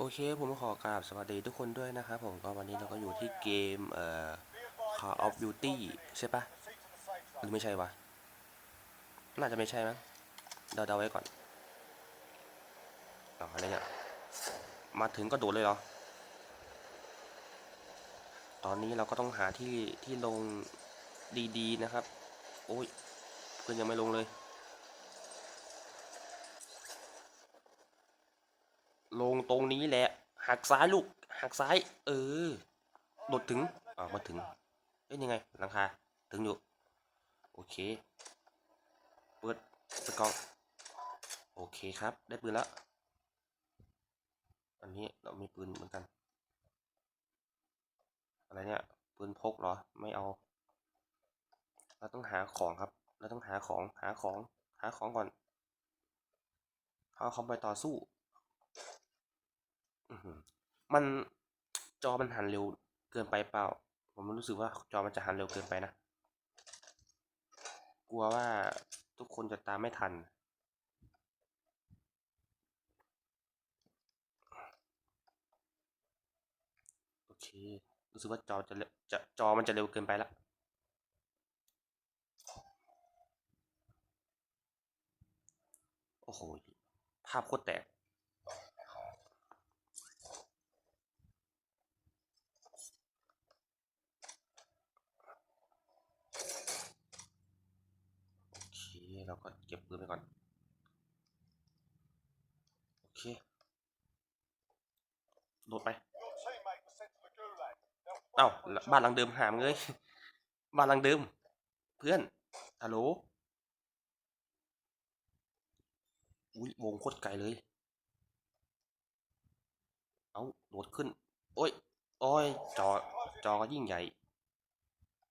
โอเคผมขอกราบสวัสดีทุกคนด้วยนะครับผมก็วันนี้เราก็อยู่ที่เกมเอ่อ Call of Duty ใช่ปะหรือไม่ใช่วะ น่าจะไม่ใช่มั้งเดาๆไว้ก่อนอ๋ออะไรเนี่ยมาถึงก็โดดเลยเหรอ ตอนนี้เราก็ต้องหาที่ที่ลงดีๆนะครับ โอ้ยเพื่อนยังไม่ลงเลย ลงตรงนี้แหละ หักซ้ายลูก หักซ้าย เออโดดถึงอ่ามาถึงเอ้ยยังไงหลังคา ถึงอยู่ โอเค เปิดเปิดกองโอเคครับ ได้ปืนแล้ว อันนี้เรามีปืนเหมือนกัน อะไรเนี่ย ปืนพกเหรอ ไม่เอา เราต้องหาของครับ เราต้องหาของ หาของ หาของก่อน เอาของไปต่อสู้ มันจอมันหันเร็วเกินไปเปล่า ผมรู้สึกว่าจอมันจะหันเร็วเกินไปนะ กลัวว่าทุกคนจะตามไม่ทัน โอเค รู้สึกว่าจอจะจะจอมันจะเร็วเกินไปละโอ้โห ภาพโคตรแตก โอ เคเราก็เก็บปืนไปก่อน โอเค โดดไป เอ้าบ้านหลังเดิมหามเลยบ้านหลังเดิม เพื่อนฮัลโหลอุ้ยวงโคตรไกลเลย เอาโดดขึ้น โอ้ย โอ้ย จอ จอก็ยิ่งใหญ่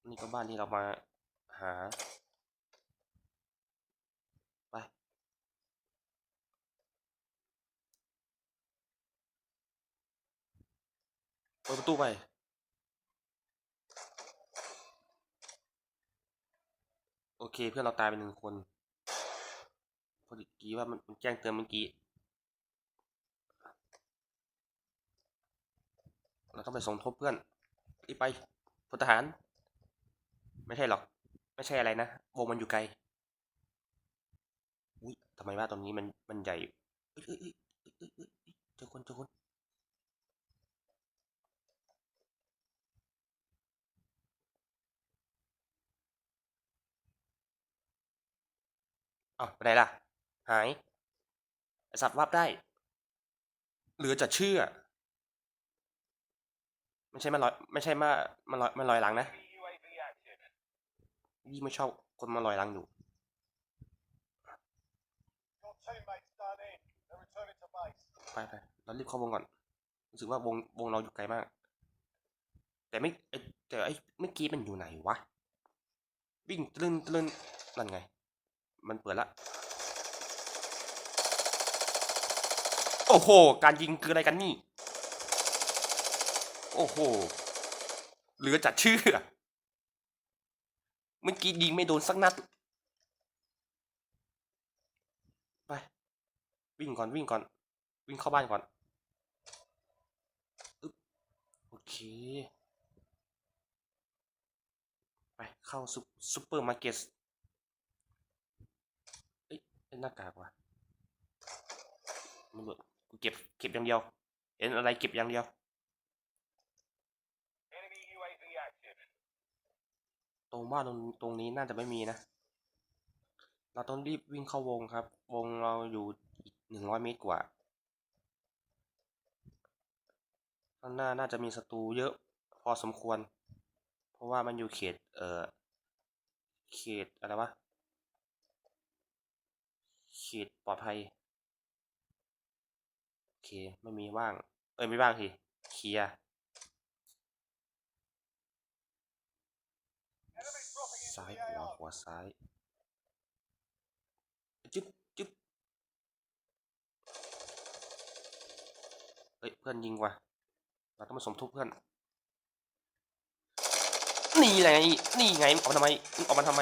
นี่ก็บ้านที่เรามาหา เปิดประตูไป โอเคเพื่อนเราตายไปหนึ่งคนพอดีกี้ว่ามันแจ้งเตือนเมื่อกี้เราต้องไปสมทบเพื่อนรีบไปพลทหาร ไม่ใช่หรอก ไม่ใช่อะไรนะวงมันอยู่ไกลอุ้ยทำไมว่าตรงนี้มันมันใหญ่เจอคนเจอคน อ้าวไปไหนล่ะ หายไอสัตว์วับได้ เหลือจะเชื่อ ไม่ใช่มาลอย ไม่ใช่มามาลอยมาลอยหลังนะยี่ไม่ชอบคนมาลอยหลังอยู่ไปไปเรารีบเข้าวงก่อน รู้สึกว่าวงวงเราอยู่ไกลมาก แต่ไม่ไอแต่ไอ้เมื่อกี้มันอยู่ไหนวะ วิ่งตลึนตลึนนั่นไง มันเปิดละ โอ้โห การยิงคืออะไรกันนี่ โอ้โห เหลือจัดชื่อ เมื่อกี้ยิงไม่โดนสักนัด ไป วิ่งก่อนวิ่งก่อน วิ่งเข้าบ้านก่อนอโอเค ไปเข้าซุปเปอร์มาร์เก็ต เป็นหน้ากากว่ะมันเบิดกูเก็บเก็บอย่างเดียวเห็นอะไรเก็บอย่างเดียวตรงบ้านตรงตรงนี้น่าจะไม่มีนะ เราต้องรีบวิ่งเข้าวงครับ วงเราอยู่อีกหนึ่งร้อยเมตรกว่าข้างหน้าน่าจะมีศัตรูเยอะพอสมควร เพราะว่ามันอยู่เขต เอ่อ เขตอะไรวะ ขตปลอดภัย โอเค ไม่มีว่าง เอ้ย ไม่ว่างทีเคลียร์ซ้ายหัวหัวซ้ายจึ๊บจึ๊บเฮ้ย เพื่อนยิงว่ะ เราต้องมาสมทบเพื่อน นี่ไง นี่ไงออกมาทำไมออกมาทำไม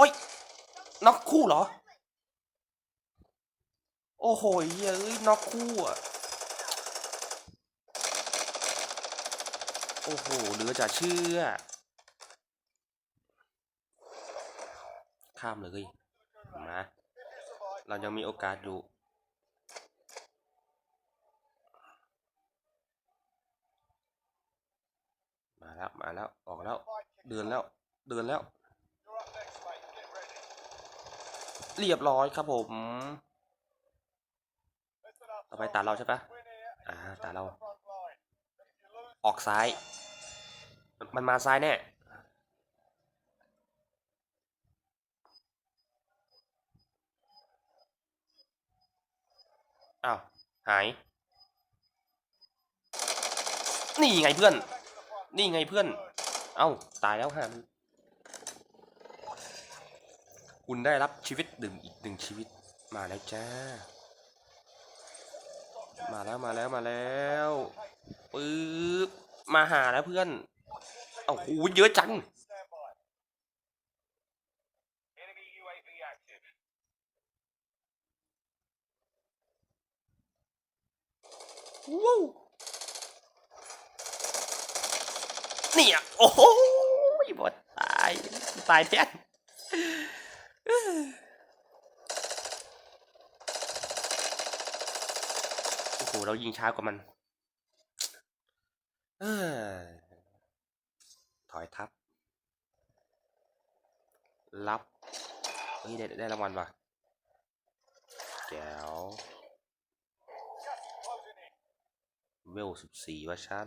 โอ๊ยน็อกคู่เหรอ โอ้โหเหี้ยเอ้ยน็อกคู่อะ โอ้โหเหลือจะเชื่อ ข้ามเลยมาเรายังมีโอกาสอยู่มาแล้ว มาแล้ว ออกแล้ว เดินแล้ว เดินแล้ว เรียบร้อยครับผม ต่อไปตาเราใช่ปะอ่าตาเรา ออกซ้าย มันมาซ้ายแน่อ้าว หาย นี่ไงเพื่อน นี่ไงเพื่อน เอ้า ตายแล้วฮะ คุณได้รับชีวิตหนึ่งอีกหนึ่งชีวิตมาแล้วจ้า มาแล้วมาแล้วมาแล้วปึ๊บมาหาแล้วเพื่อนเอ้าโหเยอะจังว้าวนี่อะโอ้โหบอดตายตายแทน โอ้โห เรายิงช้ากว่ามันเอ้ยถอยทับ รับเฮ้ยได้ได้รางวัลว่ะแจ๋วเวลสิบสี่วอร์ชัน